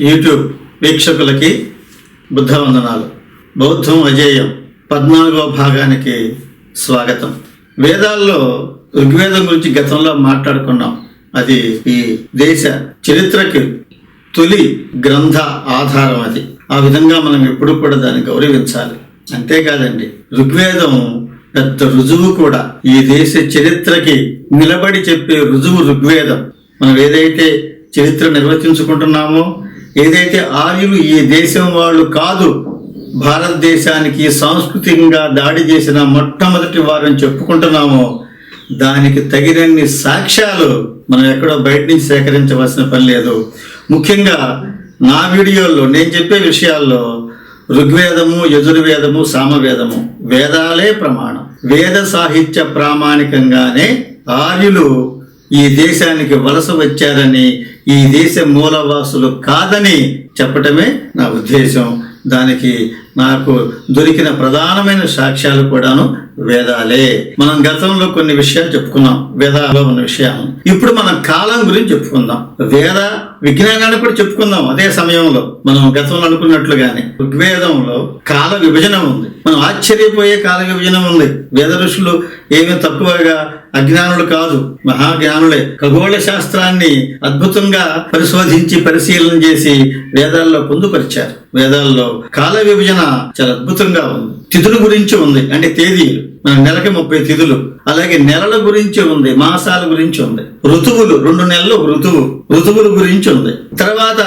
YouTube వీక్షకులకి బుద్ధవందనాలు. బౌద్ధం అజేయం పద్నాలుగవ భాగానికి స్వాగతం. వేదాల్లో ఋగ్వేదం గురించి గతంలో మాట్లాడుకున్నాం. అది ఈ దేశ చరిత్రకి తొలి గ్రంథ ఆధారం అది. ఆ విధంగా మనం ఎప్పుడు కూడా దాన్ని గౌరవించాలి. అంతేకాదండి ఋగ్వేదం పెద్ద రుజువు కూడా. ఈ దేశ చరిత్రకి నిలబడి చెప్పే రుజువు ఋగ్వేదం. మనం ఏదైతే చరిత్ర నిర్వచించుకుంటున్నామో ఏదైతే ఆర్యులు ఈ దేశం వాళ్ళు కాదు భారతదేశానికి సాంస్కృతికంగా దాడి చేసిన మొట్టమొదటి వారని చెప్పుకుంటున్నామో దానికి తగినన్ని సాక్ష్యాలు మనం ఎక్కడో బయట నుంచి సేకరించవలసిన పని లేదు. ముఖ్యంగా నా వీడియోల్లో నేను చెప్పే విషయాల్లో ఋగ్వేదము యజుర్వేదము సామవేదము వేదాలే ప్రమాణం. వేద సాహిత్య ప్రామాణికంగానే ఆర్యులు ఈ దేశానికి వలస వచ్చారని ఈ దేశ మూలవాసులు కాదని చెప్పటమే నా ఉద్దేశం. దానికి నాకు దొరికిన ప్రధానమైన సాక్ష్యాలు కూడాను వేదాలే. మనం గతంలో కొన్ని విషయాలు చెప్పుకున్నాం వేదాల్లో ఉన్న విషయాలు. ఇప్పుడు మనం కాలం గురించి చెప్పుకుందాం. వేద విజ్ఞానాన్ని కూడా చెప్పుకుందాం అదే సమయంలో. మనం గతంలో అనుకున్నట్లుగానే ఋగ్వేదంలో కాల విభజన ఉంది. మనం ఆశ్చర్యపోయే కాల విభజన ఉంది. వేద ఋషులు ఏమీ తక్కువగా అజ్ఞానులు కాదు మహాజ్ఞానులే. ఖగోళ శాస్త్రాన్ని అద్భుతంగా పరిశోధించి పరిశీలన చేసి వేదాల్లో పొందుపరిచారు. వేదాల్లో కాల విభజన చాలా అద్భుతంగా ఉంది. తిథుల గురించి ఉంది అంటే తేదీలు. నెలకి ముప్పై తిథులు. అలాగే నెలల గురించి ఉంది మాసాల గురించి ఉంది. ఋతువులు రెండు నెలలు ఋతువు ఋతువుల గురించి ఉంది. తర్వాత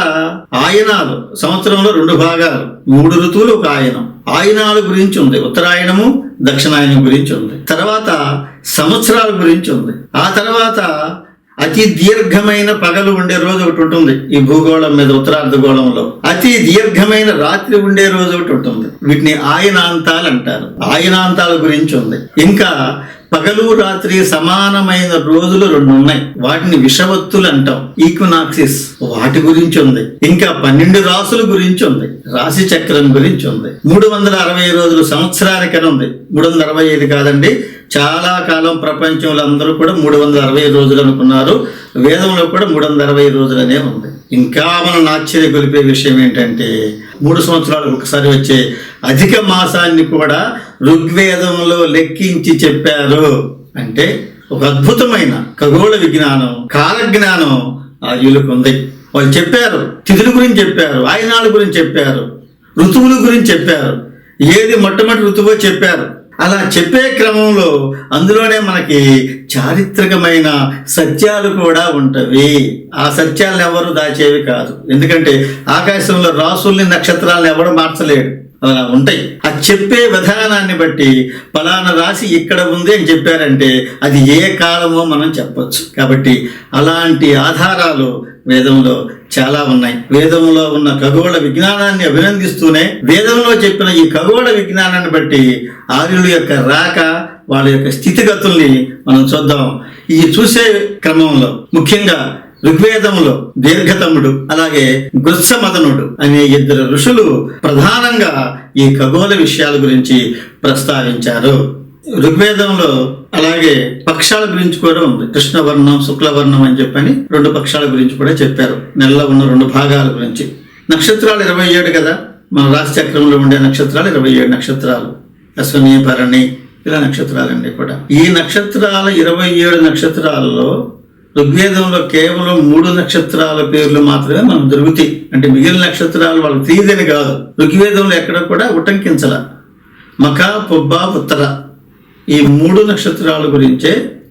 ఆయనాలు సంవత్సరంలో రెండు భాగాలు. మూడు ఋతువులు ఒక ఆయనం. ఆయనాల గురించి ఉంది ఉత్తరాయణము దక్షిణాయనం గురించి ఉంది. తర్వాత సంవత్సరాల గురించి ఉంది. ఆ తర్వాత అతి దీర్ఘమైన పగలు ఉండే రోజు ఒకటి ఉంటుంది. ఈ భూగోళం మీద ఉత్తరార్ధగోళంలో అతి దీర్ఘమైన రాత్రి ఉండే రోజు ఒకటి ఉంటుంది. వీటిని ఆయనాంతాలు అంటారు. ఆయనాంతాల గురించి ఉంది. ఇంకా పగలు రాత్రి సమానమైన రోజులు రెండు ఉన్నాయి. వాటిని విషవత్తులు అంటాం. ఈక్వినాక్సిస్ వాటి గురించి ఉంది. ఇంకా పన్నెండు రాసుల గురించి ఉంది. రాశి చక్రం గురించి ఉంది. మూడు వందల అరవై రోజులు సంవత్సరానికని ఉంది. మూడు వందల అరవై ఐదు కాదండి. చాలా కాలం ప్రపంచంలో అందరూ కూడా మూడు వందల అరవై రోజులు అనుకున్నారు. వేదంలో కూడా మూడు వందల అరవై రోజులనే ఉంది. ఇంకా మనం ఆశ్చర్య కొలిపే విషయం ఏంటంటే మూడు సంవత్సరాలకు ఒకసారి వచ్చే అధిక మాసాన్ని కూడా ఋగ్వేదంలో లెక్కించి చెప్పారు. అంటే ఒక అద్భుతమైన ఖగోళ విజ్ఞానం కాలజ్ఞానం ఆర్యులకు ఉంది. వాళ్ళు చెప్పారు తిథుల గురించి చెప్పారు ఆయనాల గురించి చెప్పారు ఋతువుల గురించి చెప్పారు ఏది మొట్టమొదటి ఋతువో చెప్పారు. అలా చెప్పే క్రమంలో అందులోనే మనకి చారిత్రకమైన సత్యాలు కూడా ఉంటవి. ఆ సత్యాలను ఎవరు దాచేవి కాదు. ఎందుకంటే ఆకాశంలో రాసుల్ని నక్షత్రాలను ఎవరు మార్చలేడు. అలా ఉంటాయి. అది చెప్పే విధానాన్ని బట్టి ఫలానా రాశి ఇక్కడ ఉంది అని చెప్పారంటే అది ఏ కాలమో మనం చెప్పచ్చు. కాబట్టి అలాంటి ఆధారాలు వేదంలో చాలా ఉన్నాయి. వేదంలో ఉన్న ఖగోళ విజ్ఞానాన్ని అభినందిస్తూనే వేదంలో చెప్పిన ఈ ఖగోళ విజ్ఞానాన్ని బట్టి ఆర్యుల యొక్క రాక వాళ్ళ యొక్క స్థితిగతుల్ని మనం చూద్దాం. ఈ చూసే క్రమంలో ముఖ్యంగా ఋగ్వేదంలో దీర్ఘతముడు అలాగే గుత్సమదనుడు అనే ఇద్దరు ఋషులు ప్రధానంగా ఈ ఖగోళ విషయాల గురించి ప్రస్తావించారు. ఋగ్వేదంలో అలాగే పక్షాల గురించి కూడా ఉంది. కృష్ణవర్ణం శుక్లవర్ణం అని చెప్పని రెండు పక్షాల గురించి కూడా చెప్పారు. నెలలో ఉన్న రెండు భాగాల గురించి. నక్షత్రాలు ఇరవై ఏడు కదా? మన రాశి చక్రంలో ఉండే నక్షత్రాలు ఇరవై ఏడు నక్షత్రాలు. అశ్వని భరణి ఇలా నక్షత్రాలన్నీ కూడా. ఈ నక్షత్రాల ఇరవై ఏడు నక్షత్రాలలో ఋగ్వేదంలో కేవలం మూడు నక్షత్రాల పేర్లు మాత్రమే మనం దొరుకుతాయి అంటే మిగిలిన నక్షత్రాలు వాళ్ళకి తీయదని కాదు. ఋగ్వేదంలో ఎక్కడ కూడా ఉటంకించల. మఖ పుబ్బ ఉత్తర. ఈ మూడు నక్షత్రాల గురించే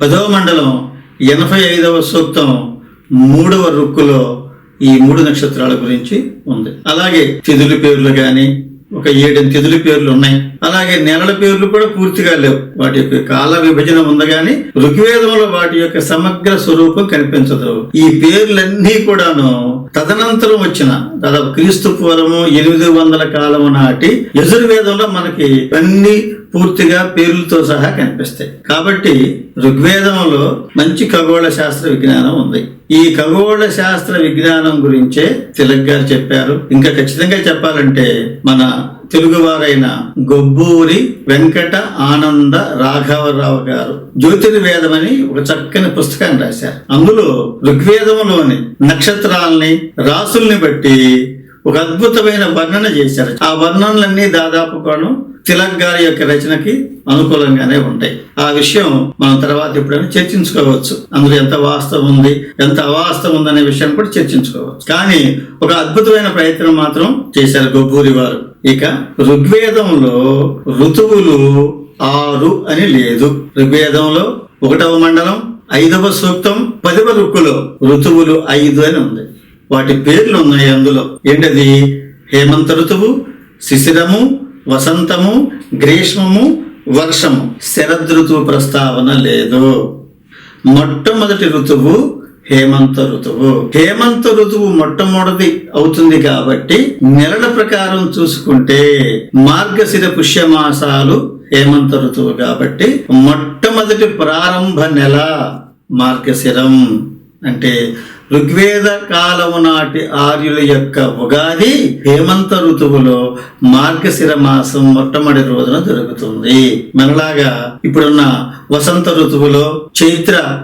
పదవ మండలం ఎనభై ఐదవ సూక్తం మూడవ రుక్కులో ఈ మూడు నక్షత్రాల గురించి ఉంది. అలాగే తిథుల పేర్లు కానీ ఒక ఏడెనిమిది తిథుల పేర్లు ఉన్నాయి. అలాగే నెలల పేర్లు కూడా పూర్తిగా లేవు. వాటి యొక్క కాల విభజన ఉంది కానీ ఋగ్వేదంలో వాటి యొక్క సమగ్ర స్వరూపం కనిపించదు. ఈ పేర్లన్నీ కూడాను తదనంతరం వచ్చిన దాదాపు క్రీస్తు పూర్వము ఎనిమిది వందల కాలము నాటి యజుర్వేదంలో మనకి అన్ని పూర్తిగా పేర్లతో సహా కనిపిస్తాయి. కాబట్టి ఋగ్వేదంలో మంచి ఖగోళ శాస్త్ర విజ్ఞానం ఉంది. ఈ ఖగోళ శాస్త్ర విజ్ఞానం గురించే తిలక్ గారు చెప్పారు. ఇంకా ఖచ్చితంగా చెప్పాలంటే మన తెలుగువారైన గొబ్బూరి వెంకట ఆనంద రాఘవరావు గారు జ్యోతిర్వేదం అని ఒక చక్కని పుస్తకాన్ని రాశారు. అందులో ఋగ్వేదంలోని నక్షత్రాలని రాసుల్ని బట్టి ఒక అద్భుతమైన వర్ణన చేశారు. ఆ వర్ణనలన్నీ దాదాపు కూడా తిలక్ గారి యొక్క రచనకి అనుకూలంగానే ఉంటాయి. ఆ విషయం మనం తర్వాత ఎప్పుడైనా చర్చించుకోవచ్చు. అందులో ఎంత వాస్తవం ఉంది ఎంత అవాస్తవం ఉందనే విషయాన్ని కూడా చర్చించుకోవచ్చు. కానీ ఒక అద్భుతమైన ప్రయత్నం మాత్రం చేశారు గొబ్బూరి వారు. ఇక ఋగ్వేదంలో ఋతువులు ఆరు అని లేదు. ఋగ్వేదంలో ఒకటవ మండలం ఐదవ సూక్తం పదవ రుక్కులో ఋతువులు ఐదు అని ఉంది. వాటి పేర్లు ఉన్నాయి అందులో. ఏంటది హేమంత ఋతువు శిశిరము వసంతము గ్రీష్మము వర్షము. శరదృతువు ప్రస్తావన లేదు. మొట్టమొదటి ఋతువు హేమంత ఋతువు. హేమంత ఋతువు మొట్టమొదటి అవుతుంది కాబట్టి నెలల ప్రకారం చూసుకుంటే మార్గశిర పుష్యమాసాలు హేమంత ఋతువు కాబట్టి మొట్టమొదటి ప్రారంభ నెల మార్గశిరం. అంటే ఋగ్వేద కాలము నాటి ఆర్యుల యొక్క ఉగాది హేమంత ఋతువులో మార్గశిర మాసం మొట్టమొదటి రోజున జరుగుతుంది. మనలాగా ఇప్పుడున్న వసంత ఋతువులో చైత్ర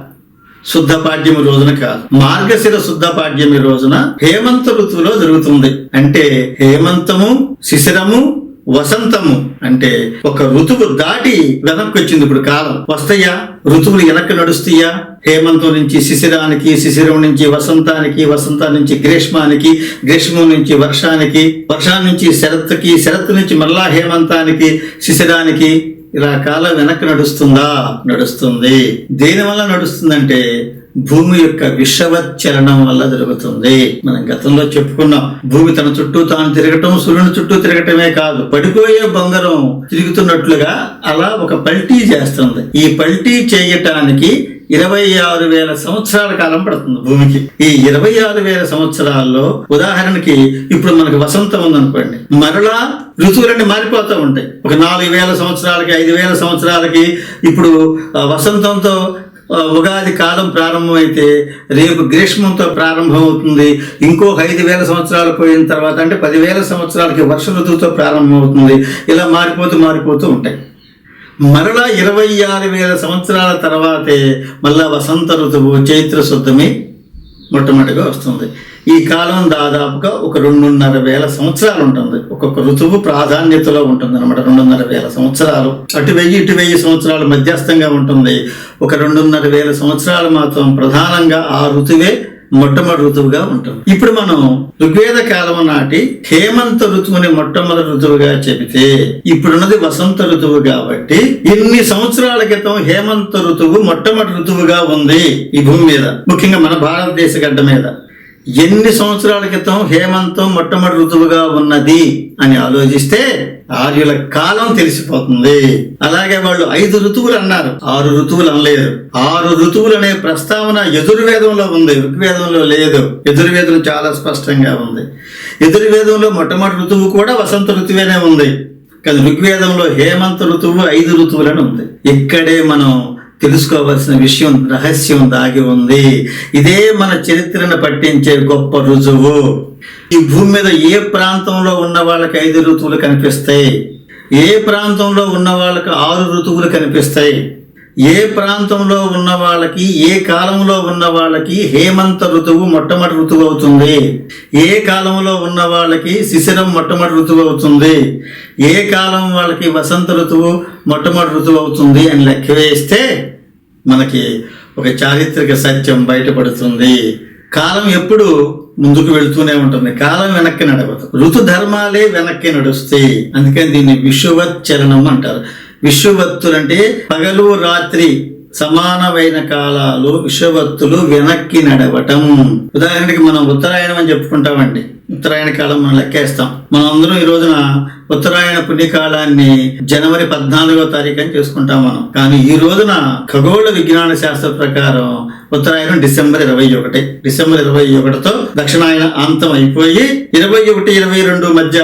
శుద్ధ పాడ్యమి రోజున కాదు. మార్గశిర శుద్ధ పాడ్యమి రోజున హేమంత ఋతువులో జరుగుతుంది. అంటే హేమంతము శిశిరము వసంతము అంటే ఒక ఋతువు దాటి వెనక్కి వచ్చింది ఇప్పుడు కాలం. వస్తాయా? ఋతువులు వెనక్కి నడుస్తాయా? హేమంతం నుంచి శిశిరానికి శిశిరం నుంచి వసంతానికి వసంతం నుంచి గ్రీష్మానికి గ్రీష్మం నుంచి వర్షానికి వర్షాన్ని నుంచి శరత్తుకి శరత్తు నుంచి మళ్ళా హేమంతానికి శిశిరానికి ఇలా కాలం వెనక్కి నడుస్తుందా? నడుస్తుంది. దేని వల్ల నడుస్తుందంటే భూమి యొక్క విషవచ్చలనం వల్ల జరుగుతుంది. మనం గతంలో చెప్పుకున్నాం భూమి తన చుట్టూ తాను తిరగటం సూర్యుని చుట్టూ తిరగటమే కాదు పడిపోయే బంగారం తిరుగుతున్నట్లుగా అలా ఒక పల్టీ చేస్తుంది. ఈ పల్టీ చేయటానికి ఇరవై ఆరు వేల సంవత్సరాల కాలం పడుతుంది భూమికి. ఈ ఇరవై ఆరు వేల సంవత్సరాల్లో ఉదాహరణకి ఇప్పుడు మనకు వసంతం ఉందనుకోండి. మరలా ఋతువులన్నీ మారిపోతూ ఉంటాయి. ఒక నాలుగు వేల సంవత్సరాలకి ఐదు వేల సంవత్సరాలకి ఇప్పుడు వసంతంతో ఉగాది కాలం ప్రారంభమైతే రేపు గ్రీష్మంతో ప్రారంభమవుతుంది. ఇంకో ఐదు వేల సంవత్సరాలు పోయిన తర్వాత అంటే పదివేల సంవత్సరాలకి వర్ష ఋతువుతో ప్రారంభమవుతుంది. ఇలా మారిపోతూ మారిపోతూ ఉంటాయి. మరలా ఇరవై ఆరు వేల సంవత్సరాల తర్వాతే మళ్ళా వసంత ఋతువు చైత్ర శుద్ధమి మొట్టమొదటిగా వస్తుంది. ఈ కాలం దాదాపుగా ఒక రెండున్నర వేల సంవత్సరాలు ఉంటుంది. ఒక్కొక్క ఋతువు ప్రాధాన్యతలో ఉంటుంది అనమాట రెండున్నర వేల సంవత్సరాలు. అటు వెయ్యి ఇటు వెయ్యి సంవత్సరాలు మధ్యస్థంగా ఉంటుంది. ఒక రెండున్నర వేల సంవత్సరాలు మాత్రం ప్రధానంగా ఆ ఋతువే మొట్టమొదటి ఋతువుగా ఉంటుంది. ఇప్పుడు మనం ఋగ్వేద కాలం నాటి హేమంత ఋతువుని మొట్టమొదటి ఋతువుగా చెబితే ఇప్పుడున్నది వసంత ఋతువు కాబట్టి ఇన్ని సంవత్సరాల క్రితం హేమంత ఋతువు మొట్టమొదటి ఋతువుగా ఉంది ఈ భూమి మీద. ముఖ్యంగా మన భారతదేశ గడ్డ మీద. ఎన్ని సంవత్సరాల క్రితం హేమంతం మొట్టమొదటి ఋతువుగా ఉన్నది అని ఆలోచిస్తే ఆర్యుల కాలం తెలిసిపోతుంది. అలాగే వాళ్ళు ఐదు ఋతువులు అన్నారు. ఆరు ఋతువులు అనలేదు. ఆరు ఋతువులు అనే ప్రస్తావన ఎదుర్వేదంలో ఉంది. ఋగ్వేదంలో లేదు. ఎదుర్వేదం చాలా స్పష్టంగా ఉంది. ఎదుర్వేదంలో మొట్టమొదటి ఋతువు కూడా వసంత ఋతువేనే ఉంది. కానీ ఋగ్వేదంలో హేమంత ఋతువు ఐదు ఋతువులని ఉంది. ఇక్కడే మనం తెలుసుకోవలసిన విషయం రహస్యం దాగి ఉంది. ఇదే మన చరిత్రను పట్టించే గొప్ప రుజువు. ఈ భూమి మీద ఏ ప్రాంతంలో ఉన్న వాళ్ళకి ఐదు ఋతువులు కనిపిస్తాయి? ఏ ప్రాంతంలో ఉన్న వాళ్ళకి ఆరు ఋతువులు కనిపిస్తాయి? ఏ ప్రాంతంలో ఉన్న వాళ్ళకి ఏ కాలంలో ఉన్న వాళ్ళకి హేమంత ఋతువు మొట్టమొదటి ఋతువు అవుతుంది? ఏ కాలంలో ఉన్న వాళ్ళకి శిశిరం మొట్టమొదటి ఋతువు అవుతుంది? ఏ కాలం వాళ్ళకి వసంత ఋతువు మొట్టమొదటి ఋతువు అవుతుంది అని లెక్క వేస్తే మనకి ఒక చారిత్రక సత్యం బయటపడుతుంది. కాలం ఎప్పుడు ముందుకు వెళుతూనే ఉంటుంది. కాలం వెనక్కి నడవదు. ఋతు ధర్మాలే వెనక్కి నడుస్తాయి. అందుకని దీన్ని విశ్వవత్ చరణం అంటారు. విశ్వవత్తులంటే పగలు రాత్రి సమానమైన కాలాలు విశ్వవత్తులు వెనక్కి నడవటం. ఉదాహరణకి మనం ఉత్తరాయణం అని చెప్పుకుంటామండి. ఉత్తరాయణ కాలం మనం లెక్కేస్తాం. మనం అందరం ఈ రోజున ఉత్తరాయణ పుణ్యకాలాన్ని జనవరి పద్నాలుగో తారీఖు అని చేసుకుంటాం మనం. కానీ ఈ రోజున ఖగోళ విజ్ఞాన శాస్త్ర ప్రకారం ఉత్తరాయణం డిసెంబర్ ఇరవై ఒకటి. డిసెంబర్ ఇరవై ఒకటితో దక్షిణాయన అంతం అయిపోయి ఇరవై ఒకటి ఇరవై రెండు మధ్య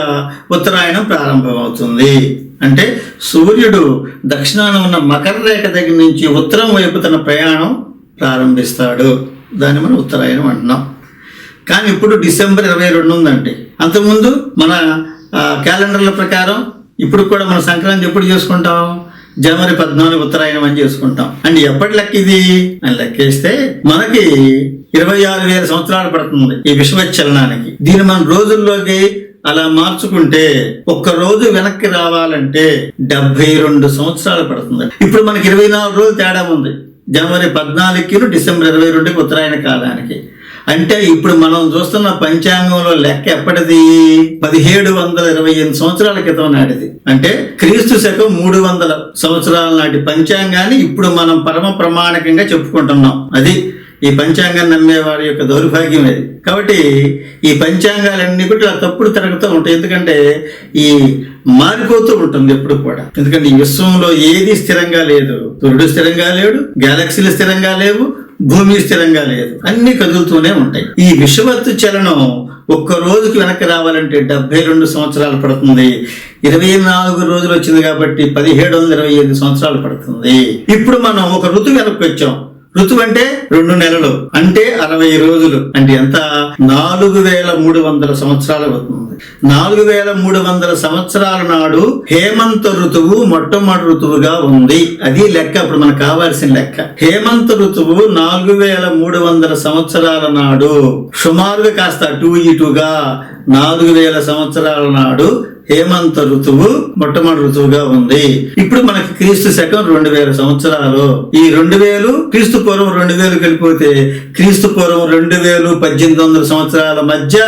ఉత్తరాయణం ప్రారంభమవుతుంది. అంటే సూర్యుడు దక్షిణాన ఉన్న మకర రేఖ దగ్గర నుంచి ఉత్తరం వైపు తన ప్రయాణం ప్రారంభిస్తాడు. దాన్ని మనం ఉత్తరాయణం అంటున్నాం. కానీ ఇప్పుడు డిసెంబర్ ఇరవై రెండు ఉందండి. అంతకుముందు మన క్యాలెండర్ల ప్రకారం ఇప్పుడు కూడా మన సంక్రాంతి ఎప్పుడు చేసుకుంటాం? జనవరి పద్నాలుగు ఉత్తరాయణం అని చేసుకుంటాం. అండ్ ఎప్పటి లెక్క ఇది? అని లెక్కేస్తే మనకి ఇరవై ఆరు వేల సంవత్సరాలు పడుతుంది ఈ విశ్వచలనానికి. దీన్ని మనం రోజుల్లోకి అలా మార్చుకుంటే ఒక్క రోజు వెనక్కి రావాలంటే డెబ్బై రెండు సంవత్సరాలు పడుతుంది ఇప్పుడు మనకి ఇరవై నాలుగు రోజులు తేడా ఉంది. జనవరి పద్నాలుగుకి డిసెంబర్ ఇరవై రెండుకి ఉత్తరాయణ కాలానికి. అంటే ఇప్పుడు మనం చూస్తున్న పంచాంగంలో లెక్క ఎప్పటిది? పదిహేడు వందల ఇరవై ఎనిమిది సంవత్సరాల క్రితం నాటిది. అంటే క్రీస్తు శకం మూడు వందల సంవత్సరాల నాటి పంచాంగాన్ని ఇప్పుడు మనం పరమ ప్రమాణకంగా చెప్పుకుంటున్నాం. అది ఈ పంచాంగాన్ని నమ్మే వారి యొక్క దౌర్భాగ్యం అది కాబట్టి ఈ పంచాంగాలన్నీ కూడా ఇలా తప్పుడు తిరగతూ ఉంటాయి. ఎందుకంటే ఈ మారిపోతూ ఉంటుంది ఎప్పుడు కూడా. ఎందుకంటే ఈ విశ్వంలో ఏది స్థిరంగా లేదు. సూర్యుడు స్థిరంగా లేడు గ్యాలక్సీలు స్థిరంగా లేవు భూమి స్థిరంగా లేదు. అన్ని కదులుతూనే ఉంటాయి. ఈ విషవత్తు చలనం ఒక్క రోజుకి వెనక్కి రావాలంటే డెబ్బై రెండు సంవత్సరాలు పడుతుంది. ఇరవై నాలుగు రోజులు వచ్చింది కాబట్టి పదిహేడు వందల ఇరవై ఐదు సంవత్సరాలు పడుతుంది. ఇప్పుడు మనం ఒక ఋతువు వెనక్కి వచ్చాం. ఋతువు అంటే రెండు నెలలు అంటే అరవై రోజులు. అంటే ఎంత? నాలుగు వేల మూడు వందల సంవత్సరాలు అవుతుంది. నాలుగు వేల మూడు వందల సంవత్సరాల నాడు హేమంత ఋతువు మొట్టమొదటి ఋతువుగా ఉంది. అది లెక్క ఇప్పుడు మనకు కావాల్సిన లెక్క. హేమంత ఋతువు నాలుగు వేల మూడు వందల సంవత్సరాల నాడు సుమారుగా కాస్త టూ ఇటుగా నాలుగు వేల సంవత్సరాల నాడు హేమంత ఋతువు మొట్టమొదటి ఋతువుగా ఉంది. ఇప్పుడు మనకి క్రీస్తు శకం రెండు వేల సంవత్సరాలు. ఈ రెండు వేలు క్రీస్తు పూర్వం రెండు వేలు వెళ్ళిపోతే క్రీస్తు పూర్వం రెండు వేలు పద్దెనిమిది వందల సంవత్సరాల మధ్య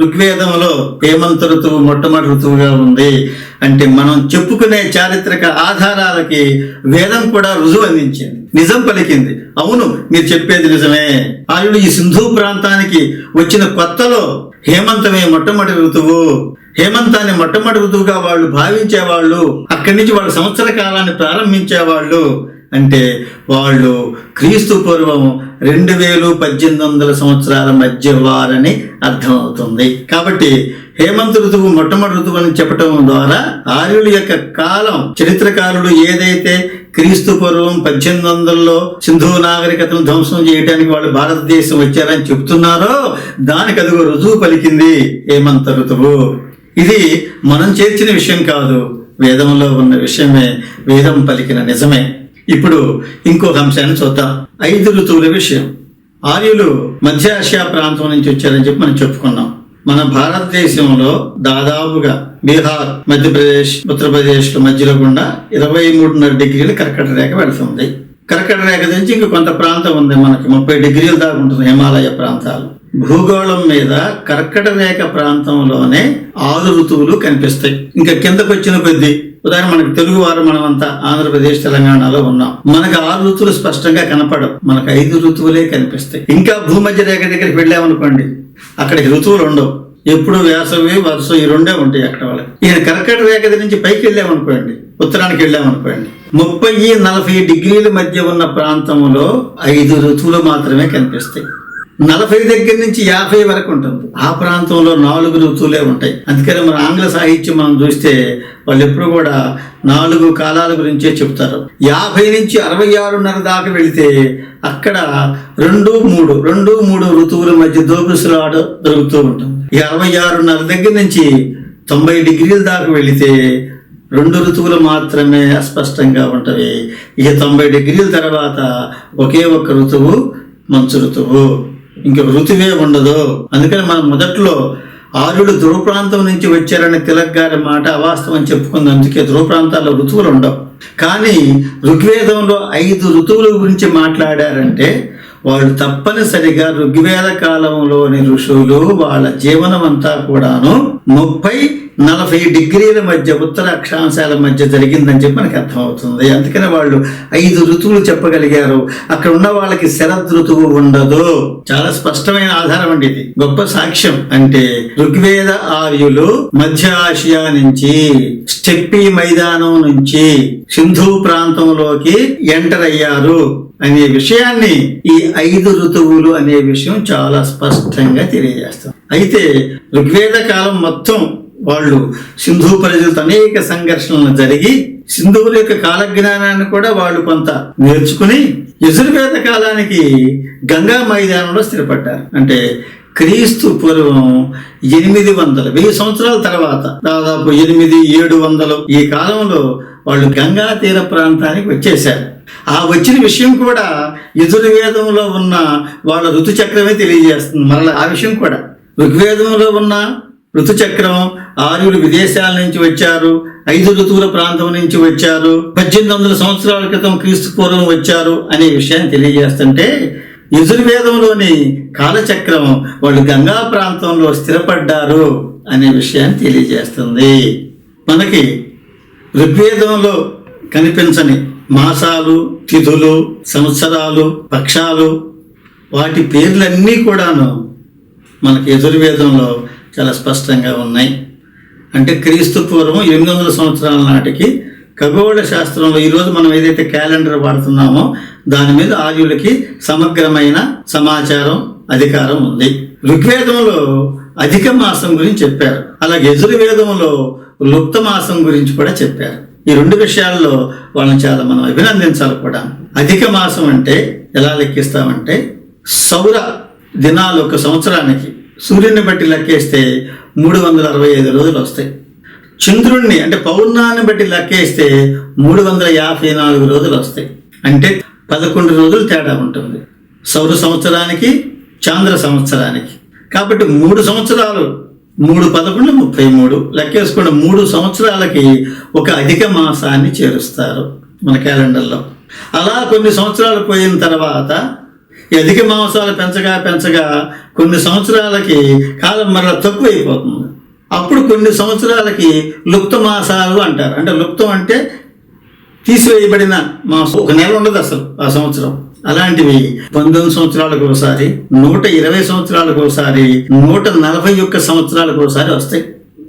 ఋగ్వేదంలో హేమంత ఋతువు మొట్టమొదటి ఋతువుగా ఉంది. అంటే మనం చెప్పుకునే చారిత్రక ఆధారాలకి వేదం కూడా రుజువు అందించింది. నిజం పలికింది. అవును మీరు చెప్పేది నిజమే. ఆయుడు ఈ సింధు ప్రాంతానికి వచ్చిన కొత్తలో హేమంతమే మొట్టమొదటి ఋతువు. హేమంతాన్ని మొట్టమొదటి ఋతువుగా వాళ్ళు భావించేవాళ్ళు అక్కడి నుంచి వాళ్ళ సంవత్సర కాలాన్ని ప్రారంభించేవాళ్ళు అంటే వాళ్ళు క్రీస్తు పూర్వం రెండు వేలు పద్దెనిమిది వందల సంవత్సరాల మధ్య వారని అర్థమవుతుంది. కాబట్టి హేమంత ఋతువు మొట్టమొదటి ఋతువు అని చెప్పటం ద్వారా ఆర్యుల యొక్క కాలం చరిత్రకారుడు ఏదైతే క్రీస్తు పూర్వం పద్దెనిమిది వందలలో సింధు నాగరికతను ధ్వంసం చేయడానికి వాళ్ళు భారతదేశం వచ్చారని చెప్తున్నారో దానికి అదిగో రుజువు పలికింది హేమంత ఋతువు. ఇది మనం చేర్చిన విషయం కాదు. వేదంలో ఉన్న విషయమే వేదం పలికిన నిజమే. ఇప్పుడు ఇంకొక అంశాన్ని చూద్దాం. ఐదు ఋతువుల విషయం. ఆర్యులు మధ్య ఆసియా ప్రాంతం నుంచి వచ్చారని చెప్పి మనం చెప్పుకున్నాం. మన భారతదేశంలో దాదాపుగా బీహార్ మధ్యప్రదేశ్ ఉత్తరప్రదేశ్ మధ్యలో గుండా ఇరవై మూడున్నర డిగ్రీల కర్కట రేఖ వెళుతుంది. కర్కట రేఖ నుంచి ఇంక కొంత ప్రాంతం ఉంది మనకి. ముప్పై డిగ్రీల దాకా ఉంటుంది హిమాలయ ప్రాంతాలు. భూగోళం మీద కర్కట రేఖ ప్రాంతంలోనే ఆరు ఋతువులు కనిపిస్తాయి. ఇంకా కిందకు వచ్చిన కొద్దీ ఉదాహరణ మనకు తెలుగు వారు మనమంతా ఆంధ్రప్రదేశ్ తెలంగాణలో ఉన్నాం. మనకు ఆరు ఋతువులు స్పష్టంగా కనపడవు. మనకు ఐదు ఋతువులే కనిపిస్తాయి. ఇంకా భూమధ్య రేఖ దగ్గరికి వెళ్ళామనుకోండి అక్కడికి ఋతువులు ఉండవు. ఎప్పుడు వేసవి వర్షం ఈ రెండే ఉంటాయి అక్కడ వాళ్ళకి. ఈయన కర్కట రేఖ నుంచి పైకి వెళ్ళామనుకోండి ఉత్తరానికి వెళ్ళామనుకోండి ముప్పై నలభై డిగ్రీల మధ్య ఉన్న ప్రాంతంలో ఐదు ఋతువులు మాత్రమే కనిపిస్తాయి. నలభై దగ్గర నుంచి యాభై వరకు ఉంటుంది. ఆ ప్రాంతంలో నాలుగు ఋతువులే ఉంటాయి. అందుకని మన ఆంగ్ల సాహిత్యం మనం చూస్తే వాళ్ళు ఎప్పుడు కూడా నాలుగు కాలాల గురించే చెప్తారు. యాభై నుంచి అరవై ఆరున్నర దాకా వెళితే అక్కడ రెండు మూడు రెండు మూడు ఋతువుల మధ్య దోపిసులాట దొరుకుతూ ఉంటుంది. ఈ అరవై ఆరున్నర దగ్గర నుంచి తొంభై డిగ్రీల దాకా వెళితే రెండు ఋతువులు మాత్రమే అస్పష్టంగా ఉంటవి ఇక తొంభై డిగ్రీల తర్వాత ఒకే ఒక్క ఋతువు మంచు ఋతువు. ఇంకా ఋతువే ఉండదు. అందుకని మనం మొదట్లో ఆర్యుడు ధ్రువ ప్రాంతం నుంచి వచ్చారని తిలక్ గారి మాట అవాస్తవం చెప్పుకుంది. అందుకే ధ్రువ ప్రాంతాల్లో ఋతువులు ఉండవు. కానీ ఋగ్వేదంలో ఐదు ఋతువుల గురించి మాట్లాడారంటే వాళ్ళు తప్పనిసరిగా ఋగ్వేద కాలంలోని ఋషులు వాళ్ళ జీవనం అంతా కూడాను ముప్పై నలభై డిగ్రీల మధ్య ఉత్తర అక్షాంశాల మధ్య జరిగిందని చెప్పి మనకి అర్థమవుతుంది. అందుకని వాళ్ళు ఐదు ఋతువులు చెప్పగలిగారు. అక్కడ ఉన్న వాళ్ళకి శరద్ ఋతువు ఉండదు. చాలా స్పష్టమైన ఆధారం అండి ఇది. గొప్ప సాక్ష్యం. అంటే ఋగ్వేద ఆర్యులు మధ్య ఆసియా నుంచి స్టెప్పీ మైదానం నుంచి సింధు ప్రాంతంలోకి ఎంటర్ అయ్యారు అనే విషయాన్ని ఈ ఐదు ఋతువులు అనే విషయం చాలా స్పష్టంగా తెలియజేస్తాం అయితే ఋగ్వేద కాలం మొత్తం వాళ్ళు సింధు ప్రజలతో అనేక సంఘర్షణలు జరిగి సింధువుల యొక్క కాలజ్ఞానాన్ని కూడా వాళ్ళు కొంత నేర్చుకుని యజుర్వేద కాలానికి గంగా మైదానంలో స్థిరపడ్డారు. అంటే క్రీస్తు పూర్వం ఎనిమిది వందలు వెయ్యి సంవత్సరాల తర్వాత దాదాపు ఎనిమిది ఏడు వందలు ఈ కాలంలో వాళ్ళు గంగా తీర ప్రాంతానికి వచ్చేశారు. ఆ వచ్చిన విషయం కూడా యజుర్వేదంలో ఉన్న వాళ్ళ ఋతుచక్రమే తెలియజేస్తుంది. మరలా ఆ విషయం కూడా ఋగ్వేదంలో ఉన్న ఋతుచక్రం ఆర్యులు విదేశాల నుంచి వచ్చారు ఐదు ఋతువుల ప్రాంతం నుంచి వచ్చారు పద్దెనిమిది వందల సంవత్సరాల క్రితం క్రీస్తు పూర్వం వచ్చారు అనే విషయాన్ని తెలియజేస్తుంటే యజుర్వేదంలోని కాలచక్రం వాళ్ళు గంగా ప్రాంతంలో స్థిరపడ్డారు అనే విషయాన్ని తెలియజేస్తుంది. మనకి ఋగ్వేదంలో కనిపించని మాసాలు తిథులు సంవత్సరాలు పక్షాలు వాటి పేర్లన్నీ కూడాను మనకి యజుర్వేదంలో చాలా స్పష్టంగా ఉన్నాయి. అంటే క్రీస్తు పూర్వం ఎనిమిది వందల సంవత్సరాల నాటికి ఖగోళ శాస్త్రంలో ఈరోజు మనం ఏదైతే క్యాలెండర్ వాడుతున్నామో దాని మీద ఆర్యులకి సమగ్రమైన సమాచారం అధికారం ఉంది. ఋగ్వేదంలో అధిక మాసం గురించి చెప్పారు. అలాగే యజుర్వేదంలో లుప్త మాసం గురించి కూడా చెప్పారు. ఈ రెండు విషయాల్లో వాళ్ళని చాలా మనం అభినందించాలి కూడా. అధిక మాసం అంటే ఎలా లెక్కిస్తామంటే సౌర దినాలు ఒక సంవత్సరానికి సూర్యుడిని బట్టి లెక్కేస్తే మూడు వందల అరవై ఐదు రోజులు వస్తాయి చంద్రుణ్ణి అంటే పౌర్ణాన్ని బట్టి లెక్కేస్తే మూడు వందల యాభై నాలుగు రోజులు వస్తాయి అంటే పదకొండు రోజులు తేడా ఉంటుంది. సౌర సంవత్సరానికి చాంద్ర సంవత్సరానికి. కాబట్టి మూడు సంవత్సరాలు మూడు పదకొండు ముప్పై మూడు లెక్కేసుకున్న మూడు సంవత్సరాలకి ఒక అధిక మాసాన్ని చేరుస్తారు మన క్యాలెండర్లో. అలా కొన్ని సంవత్సరాలు పోయిన తర్వాత అధిక మాంసాలు పెంచగా పెంచగా కొన్ని సంవత్సరాలకి కాలం మరలా తక్కువైపోతుంది. అప్పుడు కొన్ని సంవత్సరాలకి లుప్త మాసాలు అంటారు. అంటే లుప్తం అంటే తీసివేయబడిన మాసం. ఒక నెల ఉండదు అసలు ఆ సంవత్సరం. అలాంటివి పంతొమ్మిది సంవత్సరాలకు ఒకసారి నూట ఇరవై సంవత్సరాలకు ఒకసారి నూట నలభై ఒక్క సంవత్సరాలకు ఒకసారి వస్తాయి.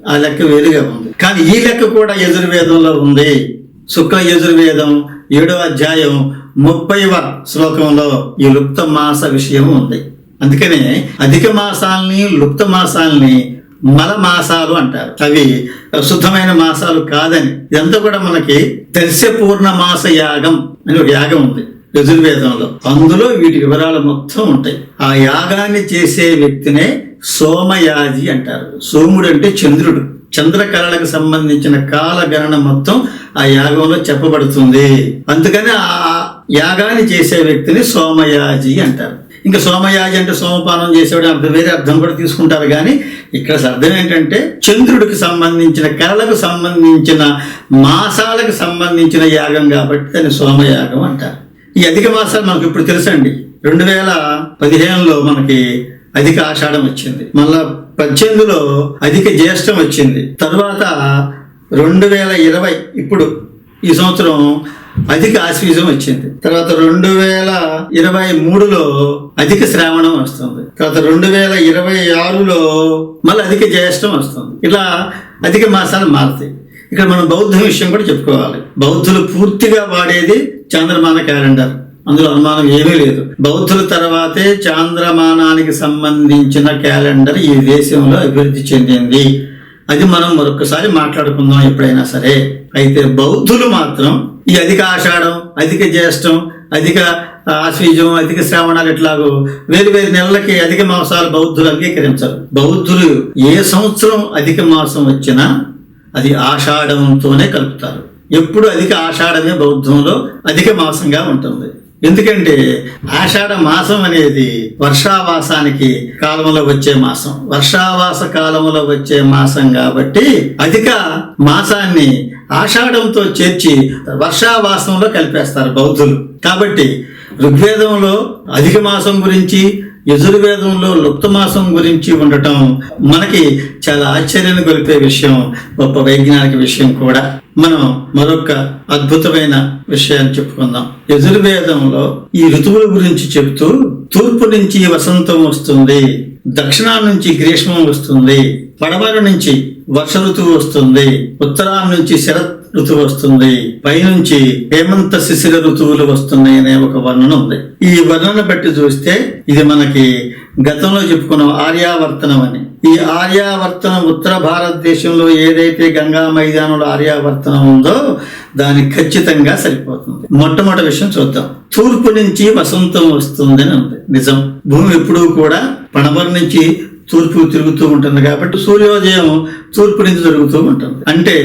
ఆ లెక్క వేరుగా ఉంది. కానీ ఈ లెక్క కూడా యజుర్వేదంలో ఉంది. శుక్ల యజుర్వేదం ఏడో అధ్యాయం ముప్పైవ శ్లోకంలో ఈ లుప్త మాస విషయం ఉంది. అందుకనే అధిక మాసాల్ని లుప్త మాసాలని మల మాసాలు అంటారు. అవి శుద్ధమైన మాసాలు కాదని ఇదంతా కూడా మనకి దర్శ పూర్ణ మాస యాగం అని ఒక యాగం ఉంది యజుర్వేదంలో. అందులో వీటి వివరాలు మొత్తం ఉంటాయి. ఆ యాగాన్ని చేసే వ్యక్తినే సోమయాజి అంటారు. సోముడు అంటే చంద్రుడు. చంద్రకళలకు సంబంధించిన కాల గణన మొత్తం ఆ యాగంలో చెప్పబడుతుంది. అందుకని ఆ యాగాన్ని చేసే వ్యక్తిని సోమయాజి అంటారు. ఇంకా సోమయాజి అంటే సోమపానం చేసేవాడు అర్థం వేరే అర్థం కూడా తీసుకుంటారు కానీ ఇక్కడ అర్థం ఏంటంటే చంద్రుడికి సంబంధించిన కళలకు సంబంధించిన మాసాలకు సంబంధించిన యాగం కాబట్టి దాన్ని సోమయాగం అంటారు. ఈ అధిక మాసాలు మనకు ఇప్పుడు తెలుసండి. రెండు వేల పదిహేనులో మనకి అధిక ఆషాఢం వచ్చింది. మళ్ళా పద్దెనిమిదిలో అధిక జ్యేష్టం వచ్చింది. తర్వాత రెండు వేల ఇరవై ఇప్పుడు ఈ సంవత్సరం అధిక ఆశ్వీజం వచ్చింది. తర్వాత రెండు వేల ఇరవై మూడులో అధిక శ్రావణం వస్తుంది. తర్వాత రెండు వేల ఇరవై ఆరులో మళ్ళీ అధిక జ్యేష్టం వస్తుంది. ఇలా అధిక మాసాలు మారుతాయి. ఇక్కడ మనం బౌద్ధ విషయం కూడా చెప్పుకోవాలి. బౌద్ధులు పూర్తిగా వాడేది చాంద్రమాన క్యాలెండర్. అందులో అనుమానం ఏమీ లేదు. బౌద్ధుల తర్వాతే చాంద్రమానానికి సంబంధించిన క్యాలెండర్ ఈ దేశంలో అభివృద్ధి చెందింది. అది మనం మరొకసారి మాట్లాడుకుందాం ఎప్పుడైనా సరే. అయితే బౌద్ధులు మాత్రం ఈ అధిక ఆషాఢం అధిక జ్యేష్టం అధిక ఆశ్వీజం అధిక శ్రావణాలు ఇట్లాగో వేరు వేరు నెలలకి అధిక మాసాలు బౌద్ధులు అంగీకరించరు. బౌద్ధులు ఏ సంవత్సరం అధిక మాసం వచ్చినా అది ఆషాఢంతోనే కలుపుతారు. ఎప్పుడు అధిక ఆషాఢమే బౌద్ధంలో అధిక మాసంగా ఉంటుంది. ఎందుకంటే ఆషాఢ మాసం అనేది వర్షావాసానికి కాలంలో వచ్చే మాసం. వర్షావాస కాలంలో వచ్చే మాసం కాబట్టి అధిక మాసాన్ని ఆషాఢంతో చేర్చి వర్షావాసంలో కలిపేస్తారు బౌద్ధులు. కాబట్టి ఋగ్వేదంలో అధిక మాసం గురించి యజుర్వేదంలో లుప్త మాసం గురించి ఉండటం మనకి చాలా ఆశ్చర్యాన్ని గొలిపే విషయం గొప్ప వైజ్ఞానిక విషయం కూడా. మనం మరొక అద్భుతమైన విషయాన్ని చెప్పుకుందాం. యజుర్వేదంలో ఈ ఋతువుల గురించి చెబుతూ తూర్పు నుంచి వసంతం వస్తుంది దక్షిణం నుంచి గ్రీష్మం వస్తుంది పడమర నుంచి వర్ష ఋతువు వస్తుంది ఉత్తరాం నుంచి శరత్ ఋతువు వస్తుంది. పైనుంచి హేమంత శిశిర ఋతువులు వస్తున్నాయి అనే ఒక వర్ణన ఉంది. ఈ వర్ణన బట్టి చూస్తే ఇది మనకి గతంలో చెప్పుకున్నాం ఆర్యావర్తనం అని. ఈ ఆర్యావర్తనం ఉత్తర భారతదేశంలో ఏదైతే గంగా మైదానంలో ఆర్యావర్తనం ఉందో దానికి ఖచ్చితంగా సరిపోతుంది. మొట్టమొదటి విషయం చూద్దాం. తూర్పు నుంచి వసంతం వస్తుందని ఉంది. నిజం. భూమి ఎప్పుడూ కూడా పడమర నుంచి తూర్పు తిరుగుతూ ఉంటుంది కాబట్టి సూర్యోదయం తూర్పు నుంచి జరుగుతూ ఉంటుంది. అంటే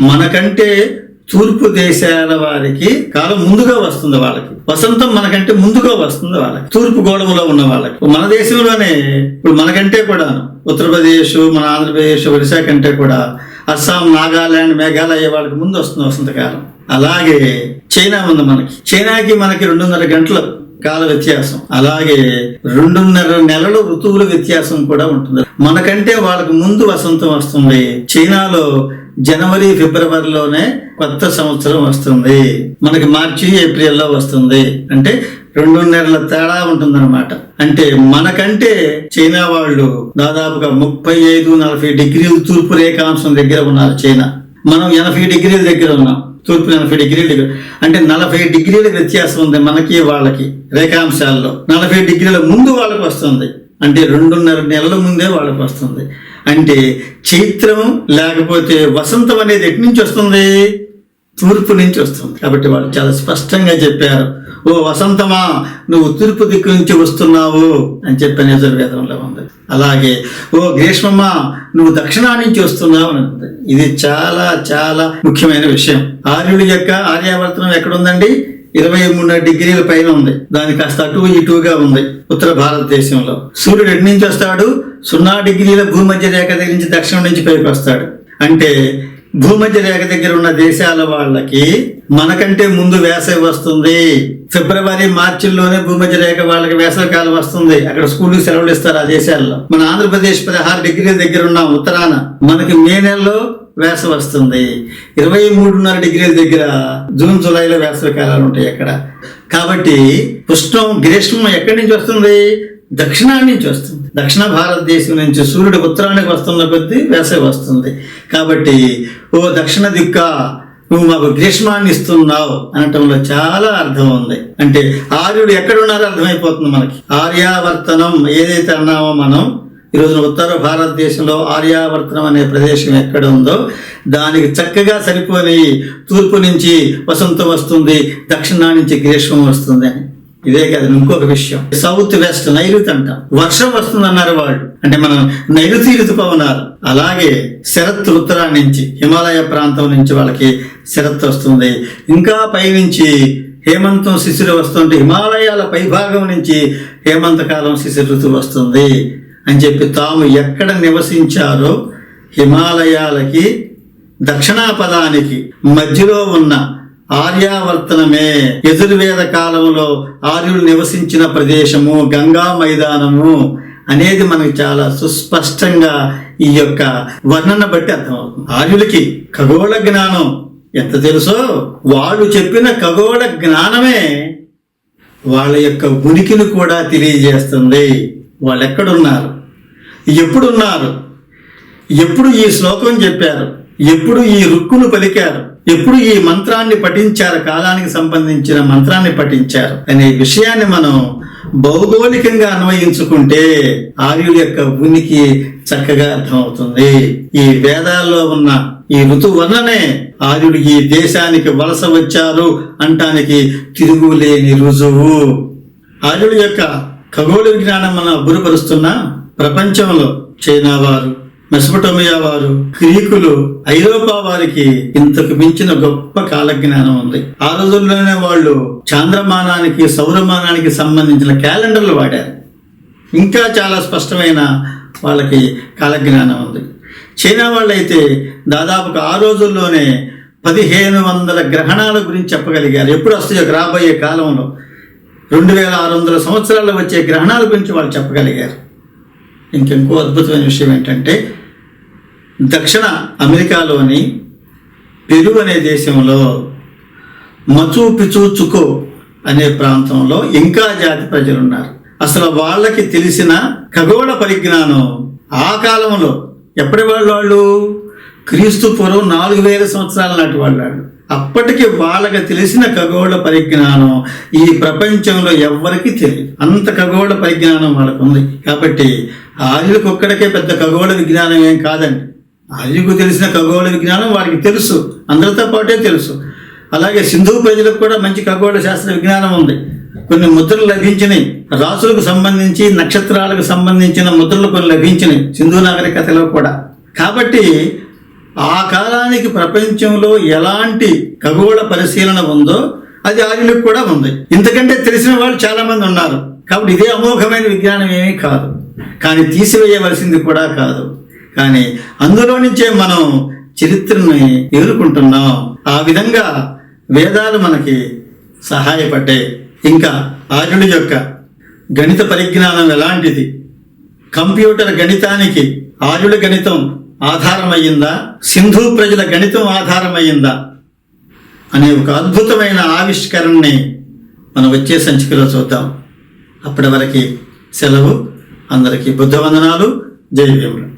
మనకంటే తూర్పు దేశాల వారికి కాలం ముందుగా వస్తుంది వాళ్ళకి. వసంతం మనకంటే ముందుగా వస్తుంది వాళ్ళకి. తూర్పు గోడవలో ఉన్న వాళ్ళకి. మన దేశంలోనే ఇప్పుడు మనకంటే కూడా ఉత్తరప్రదేశ్ మన ఆంధ్రప్రదేశ్ ఒడిశా కంటే కూడా అస్సాం నాగాలాండ్ మేఘాలయ వాళ్ళకి ముందు వస్తుంది వసంతకాలం. అలాగే చైనా ఉంది మనకి. చైనాకి మనకి రెండున్నర గంటలు కాల వ్యత్యాసం. అలాగే రెండున్నర నెలలు ఋతువుల వ్యత్యాసం కూడా ఉంటుంది. మనకంటే వాళ్ళకి ముందు వసంతం వస్తుంది. చైనాలో జనవరి ఫిబ్రవరిలోనే కొత్త సంవత్సరం వస్తుంది. మనకి మార్చి ఏప్రిల్లో వస్తుంది. అంటే రెండున్నరల తేడా ఉంటుందన్నమాట. అంటే మనకంటే చైనా వాళ్ళు దాదాపుగా ముప్పై ఐదు నలభై డిగ్రీలు తూర్పు రేఖాంశం దగ్గర ఉన్నారు చైనా. మనం ఎనభై డిగ్రీల దగ్గర ఉన్నాం. తూర్పు నలభై డిగ్రీలు అంటే నలభై డిగ్రీల వ్యత్యాసం ఉంది మనకి వాళ్ళకి రేఖాంశాల్లో. నలభై డిగ్రీల ముందు వాళ్ళకి వస్తుంది. అంటే రెండున్నర నెలల ముందే వాళ్ళకి వస్తుంది. అంటే చైత్రం లేకపోతే వసంతం అనేది ఎటు నుంచి వస్తుంది? తూర్పు నుంచి వస్తుంది. కాబట్టి వాళ్ళు చాలా స్పష్టంగా చెప్పారు. ఓ వసంతమా నువ్వు తూర్పు దిక్కు నుంచి వస్తున్నావు అని చెప్పిన యజుర్వేదంలో ఉంది. అలాగే ఓ గ్రీష్మమ్మా నువ్వు దక్షిణా నుంచి వస్తున్నావు అని ఉంది. ఇది చాలా చాలా ముఖ్యమైన విషయం. ఆర్యుడి యొక్క ఆర్యావర్తనం ఎక్కడ ఉందండి ఇరవై మూడు డిగ్రీల పైన ఉంది. దాని కాస్త అటు ఇటుగా ఉంది ఉత్తర భారతదేశంలో. సూర్యుడు ఎటు నుంచి వస్తాడు? సున్నా డిగ్రీల భూమధ్య రేఖ దగ్గర నుంచి దక్షిణం నుంచి పైకి వస్తాడు. అంటే భూమధ్య రేఖ దగ్గర ఉన్న దేశాల వాళ్ళకి మనకంటే ముందు వేసవి వస్తుంది. ఫిబ్రవరి మార్చిల్లోనే భూమధ్య రేఖ వాళ్ళకి వేసవి కాలం వస్తుంది. అక్కడ స్కూల్ సెలవులు ఇస్తారు ఆ దేశాల్లో. మన ఆంధ్రప్రదేశ్ పదహారు డిగ్రీల దగ్గర ఉన్న ఉత్తరాన. మనకి మే నెలలో వేసవి వస్తుంది. ఇరవై మూడున్నర డిగ్రీల దగ్గర జూన్ జూలైలో వేసవి కాలాలు ఉంటాయి అక్కడ. కాబట్టి పుష్పం గ్రీష్మం ఎక్కడి నుంచి వస్తుంది? దక్షిణాన్ని నుంచి వస్తుంది దక్షిణ భారతదేశం నుంచి సూర్యుడు ఉత్తరానికి వస్తున్న కొద్దీ వేసవి వస్తుంది. కాబట్టి ఓ దక్షిణ దిక్క నువ్వు మాకు గ్రీష్మాన్ని ఇస్తున్నావు అనటంలో చాలా అర్థం ఉంది. అంటే ఆర్యుడు ఎక్కడున్నారో అర్థమైపోతుంది మనకి. ఆర్యావర్తనం ఏదైతే అన్నామో మనం ఈ రోజున ఉత్తర భారతదేశంలో ఆర్యావర్తనం అనే ప్రదేశం ఎక్కడ ఉందో దానికి చక్కగా సరిపోని తూర్పు నుంచి వసంతం వస్తుంది దక్షిణా నుంచి గ్రీష్మం వస్తుంది అని. ఇదే కాదు ఇంకొక విషయం. సౌత్ వెస్ట్ నైరుతి అంటాం. వర్షం వస్తుంది అన్నారు వాళ్ళు. అంటే మనం నైరుతి ఋతుపవనాలు అలాగే శరత్ ఉత్తరా నుంచి హిమాలయ ప్రాంతం నుంచి వాళ్ళకి శరత్ వస్తుంది. ఇంకా పైనుంచి హేమంతం శిశిరు వస్తుంటే హిమాలయాల పైభాగం నుంచి హేమంతకాలం శిశిర ఋతువు వస్తుంది అని చెప్పి తాము ఎక్కడ నివసించారో హిమాలయాలకి దక్షిణాపదానికి మధ్యలో ఉన్న ఆర్యావర్తనమే యజుర్వేద కాలంలో ఆర్యులు నివసించిన ప్రదేశము గంగా మైదానము అనేది మనకు చాలా సుస్పష్టంగా ఈ యొక్క వర్ణన బట్టి అర్థమవుతుంది. ఆర్యులకి ఖగోళ జ్ఞానం ఎంత తెలుసో? వాళ్ళు చెప్పిన ఖగోళ జ్ఞానమే వాళ్ళ యొక్క ఉనికిని కూడా తెలియజేస్తుంది. వాళ్ళు ఎక్కడున్నారు ఎప్పుడున్నారు? ఎప్పుడు ఈ శ్లోకం చెప్పారు? ఎప్పుడు ఈ రుక్కును పలికారు? ఎప్పుడు ఈ మంత్రాన్ని పఠించారు? కాలానికి సంబంధించిన మంత్రాన్ని పఠించారు. అనే విషయాన్ని మనం భౌగోళికంగా అన్వయించుకుంటే ఆర్యుల యొక్క ఉనికి చక్కగా అర్థమవుతుంది. ఈ వేదాల్లో ఉన్న ఈ ఋతువర్ణనే ఆర్యుడు ఈ దేశానికి వలస వచ్చారు అంటానికి తిరుగులేని రుజువు. ఆర్యుడి యొక్క ఖగోళ విజ్ఞానం మనం అబ్బురపరుస్తున్నా ప్రపంచంలో చైనా వారు మెసపటోమియా వారు గ్రీకులు ఐరోపా వారికి ఇంతకు మించిన గొప్ప కాలజ్ఞానం ఉంది. ఆ రోజుల్లోనే వాళ్ళు చాంద్రమానానికి సౌరమానానికి సంబంధించిన క్యాలెండర్లు వాడారు. ఇంకా చాలా స్పష్టమైన వాళ్ళకి కాలజ్ఞానం ఉంది. చైనా వాళ్ళైతే దాదాపుగా ఆ రోజుల్లోనే పదిహేను వందల గ్రహణాల గురించి చెప్పగలిగారు. ఎప్పుడు వస్తాయో రాబోయే కాలంలో. రెండు వేల ఆరు వందల సంవత్సరాల్లో వచ్చే గ్రహణాల గురించి వాళ్ళు చెప్పగలిగారు. ఇంకెంకో అద్భుతమైన విషయం ఏంటంటే దక్షిణ అమెరికాలోని పెరు అనే దేశంలో మచు పిచు చుకో అనే ప్రాంతంలో ఇంకా జాతి ప్రజలు ఉన్నారు అసలు వాళ్ళకి తెలిసిన ఖగోళ పరిజ్ఞానం ఆ కాలంలో ఎప్పటి వాళ్ళు వాళ్ళు క్రీస్తు పూర్వం నాలుగు వేల సంవత్సరాల నాటి వాళ్ళు అప్పటికి వాళ్ళకి తెలిసిన ఖగోళ పరిజ్ఞానం ఈ ప్రపంచంలో ఎవ్వరికి తెలియదు. అంత ఖగోళ పరిజ్ఞానం వాళ్ళకు ఉంది కాబట్టి ఆర్యులకు ఒక్కడికే పెద్ద ఖగోళ విజ్ఞానం ఏం కాదండి. ఆర్యుకు తెలిసిన ఖగోళ విజ్ఞానం వారికి తెలుసు. అందరితో పాటే తెలుసు. అలాగే సింధు ప్రజలకు కూడా మంచి ఖగోళ శాస్త్ర విజ్ఞానం ఉంది. కొన్ని ముద్రలు లభించినాయి. రాసులకు సంబంధించి నక్షత్రాలకు సంబంధించిన ముద్రలు కొన్ని లభించినాయి సింధు నాగరికతలో కూడా. కాబట్టి ఆ కాలానికి ప్రపంచంలో ఎలాంటి ఖగోళ పరిశీలన ఉందో అది ఆర్యులకు కూడా ఉంది. ఇంతకంటే తెలిసిన వాళ్ళు చాలామంది ఉన్నారు. కాబట్టి ఇదే అమోఘమైన విజ్ఞానం ఏమీ కాదు. కానీ తీసివేయవలసింది కూడా కాదు. కానీ అందులో నుంచే మనం చరిత్రని ఎదుర్కొంటున్నాం. ఆ విధంగా వేదాలు మనకి సహాయపడ్డాయి. ఇంకా ఆర్యుడి యొక్క గణిత పరిజ్ఞానం ఎలాంటిది? కంప్యూటర్ గణితానికి ఆర్యుడి గణితం ఆధారమయ్యిందా? సింధు ప్రజల గణితం ఆధారమయ్యిందా? అనే ఒక అద్భుతమైన ఆవిష్కరణని మనం వచ్చే సంచికలో చూద్దాం. అప్పటి వరకు సెలవు. అందరికీ బుద్ధ వందనాలు జై భీములు